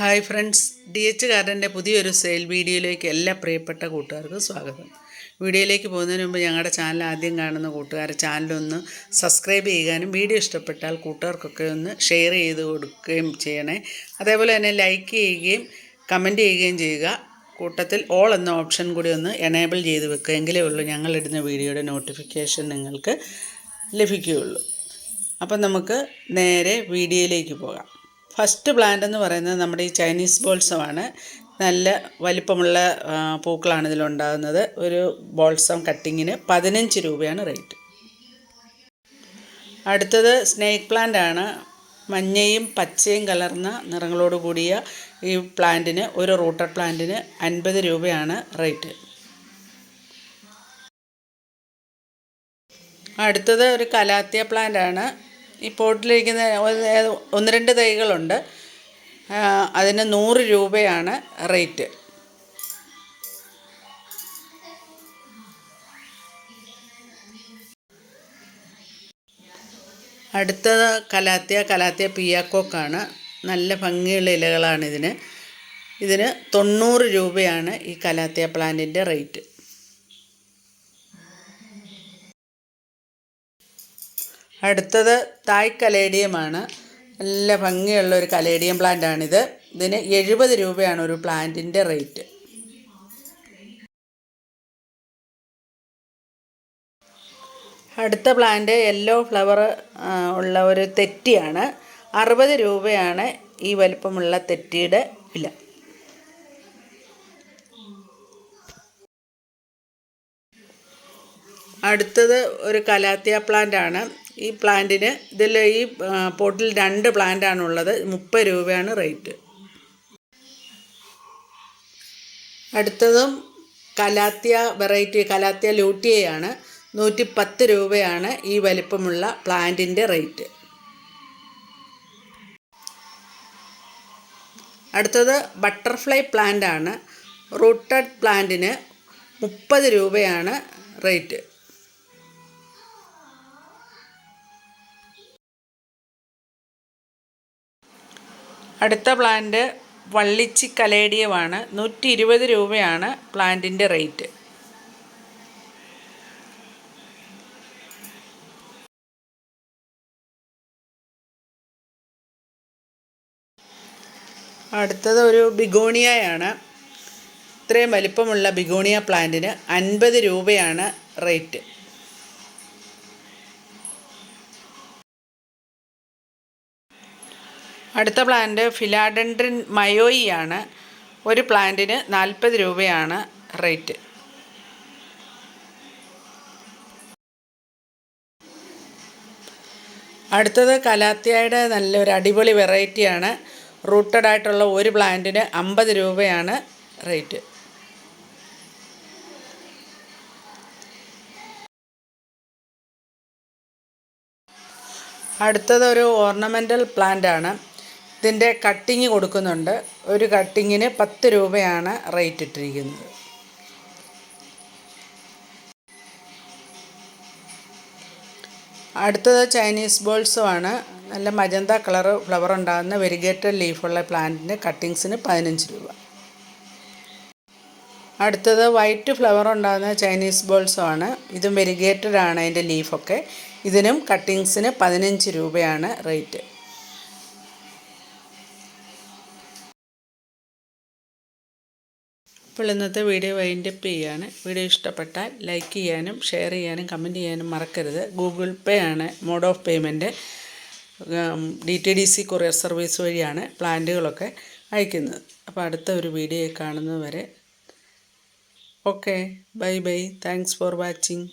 Hi friends D H കാർഡന്റെ പുതിയൊരു sale വീഡിയോയിലേക്ക് എല്ലാ പ്രിയപ്പെട്ട കൂട്ടുകാർക്കും സ്വാഗതം. വീഡിയോയിലേക്ക് പോകുന്നതിന് മുമ്പ് ഞങ്ങളുടെ ചാനൽ ആദ്യം കാണുന്ന കൂട്ടുകാരെ ചാനലൊന്ന് സബ്സ്ക്രൈബ് ചെയ്യാനും വീഡിയോ ഇഷ്ടപ്പെട്ടാൽ കൂട്ടുകാർക്കൊക്കെ ഒന്ന് ഷെയർ ചെയ്ത് കൊടുക്കുകയും ചെയ്യണേ. അതേപോലെ തന്നെ ലൈക്ക് ചെയ്യുകയും കമന്റ് ചെയ്യുകയും ചെയ്യുക. കൂട്ടത്തിൽ ഓൾ എന്ന ഓപ്ഷൻ കൂടി ഒന്ന് എനേബിൾ ചെയ്ത് വെക്കുക എങ്കിലേ ഉള്ളൂ ഞങ്ങളിടുന്ന വീഡിയോയുടെ നോട്ടിഫിക്കേഷൻ നിങ്ങൾക്ക് ലഭിക്കുകയുള്ളൂ. അപ്പം നമുക്ക് നേരെ വീഡിയോയിലേക്ക് പോകാം. ഫസ്റ്റ് പ്ലാന്റ് എന്ന് പറയുന്നത് നമ്മുടെ ഈ ചൈനീസ് ബോൾസമാണ്. നല്ല വലിപ്പമുള്ള പൂക്കളാണ് ഇതിലുണ്ടാകുന്നത്. ഒരു ബോൾസം കട്ടിങ്ങിന് പതിനഞ്ച് രൂപയാണ് റേറ്റ്. അടുത്തത് സ്നേക്ക് പ്ലാന്റ് ആണ്. മഞ്ഞയും പച്ചയും കലർന്ന നിറങ്ങളോട് കൂടിയ ഈ പ്ലാന്റിന് ഒരു റൂട്ടർ പ്ലാന്റിന് അൻപത് രൂപയാണ് റേറ്റ്. അടുത്തത് ഒരു കലാത്തിയ പ്ലാന്റ് ആണ്. ഈ പോട്ടിലിരിക്കുന്ന ഒന്ന് രണ്ട് തൈകളുണ്ട്. അതിന് നൂറ് രൂപയാണ് റേറ്റ്. അടുത്തത് കലാത്തിയ കലാത്തിയ പിയാക്കോക്കാണ്. നല്ല ഭംഗിയുള്ള ഇലകളാണിതിന് ഇതിന്. തൊണ്ണൂറ് രൂപയാണ് ഈ കലാത്തിയ പ്ലാന്റിന്റെ റേറ്റ്. അടുത്തത് തായ് കലേഡിയമാണ്. നല്ല ഭംഗിയുള്ള ഒരു കലേഡിയം പ്ലാന്റാണിത്. ഇതിന് എഴുപത് രൂപയാണ് ഒരു പ്ലാന്റിന്റെ റേറ്റ്. അടുത്ത പ്ലാന്റ് യെല്ലോ ഫ്ലവർ ഉള്ള ഒരു തെറ്റിയാണ്. അറുപത് രൂപയാണ് ഈ വലിപ്പമുള്ള തെറ്റിയുടെ വില. അടുത്തത് ഒരു കലാത്തിയ പ്ലാന്റ് ആണ് ഈ പ്ലാന്റിന് ഇതിൽ ഈ പോട്ടിൽ രണ്ട് പ്ലാന്റ് ആണുള്ളത് മുപ്പത് രൂപയാണ് റേറ്റ്. അടുത്തതും കലാത്തിയ വെറൈറ്റി കലാത്തിയ ലൂട്ടിയയാണ്. നൂറ്റി പത്ത് രൂപയാണ് ഈ വലിപ്പമുള്ള പ്ലാന്റിന്റെ റേറ്റ്. അടുത്തത് ബട്ടർഫ്ലൈ പ്ലാന്റ് ആണ് റൂട്ടഡ് പ്ലാന്റിന് മുപ്പത് രൂപയാണ് റേറ്റ്. അടുത്ത പ്ലാന്റ് വള്ളിച്ചി കലേഡിയമാണ്. നൂറ്റി ഇരുപത് രൂപയാണ് പ്ലാന്റിന്റെ റേറ്റ്. അടുത്തത് ഒരു ബിഗോണിയയാണ്. ഇത്രയും വലിപ്പമുള്ള ബിഗോണിയ പ്ലാന്റിന് അൻപത് രൂപയാണ് റേറ്റ്. അടുത്ത പ്ലാന്റ് ഫിലാഡൻഡ്രിൻ മയോയി ആണ്. ഒരു പ്ലാന്റിന് നാൽപ്പത് രൂപയാണ് റേറ്റ്. അടുത്തത് കലാത്തിയയുടെ നല്ലൊരു അടിപൊളി വെറൈറ്റിയാണ് റൂട്ടഡ് ആയിട്ടുള്ള ഒരു പ്ലാന്റിന് അമ്പത് രൂപയാണ് റേറ്റ്. അടുത്തത് ഒരു ഓർണമെന്റൽ പ്ലാന്റ് ആണ്. ഇതിന്റെ കട്ടിങ് കൊടുക്കുന്നുണ്ട്. ഒരു കട്ടിങ്ങിന് പത്ത് രൂപയാണ് റേറ്റ് ഇട്ടിരിക്കുന്നത്. അടുത്തത് ചൈനീസ് ബോൾസുമാണ്. നല്ല മജന്ത കളറ് ഫ്ലവർ ഉണ്ടാകുന്ന വെരിഗേറ്റഡ് ലീഫുള്ള പ്ലാന്റിന് കട്ടിങ്സിന് പതിനഞ്ച് രൂപ. അടുത്തത് വൈറ്റ് ഫ്ലവർ ഉണ്ടാകുന്ന ചൈനീസ് ബോൾസുമാണ്. ഇതും വെരിഗേറ്റഡ് ആണ് അതിന്റെ ലീഫൊക്കെ. ഇതിനും കട്ടിങ്സിന് പതിനഞ്ച് രൂപയാണ് റേറ്റ്. അപ്പോൾ ഇന്നത്തെ വീഡിയോ വൈൻഡപ്പ് ചെയ്യാണ്. വീഡിയോ ഇഷ്ടപ്പെട്ടാൽ ലൈക്ക് ചെയ്യാനും ഷെയർ ചെയ്യാനും കമന്റ് ചെയ്യാനും മറക്കരുത്. ഗൂഗിൾ പേ ആണ് mode of payment D T D C courier service വഴിയാണ് പ്ലാന്റുകളൊക്കെ അയക്കുന്നത്. അപ്പോൾ അടുത്ത ഒരു വീഡിയോ കാണുന്നതുവരെ okay bye bye thanks for watching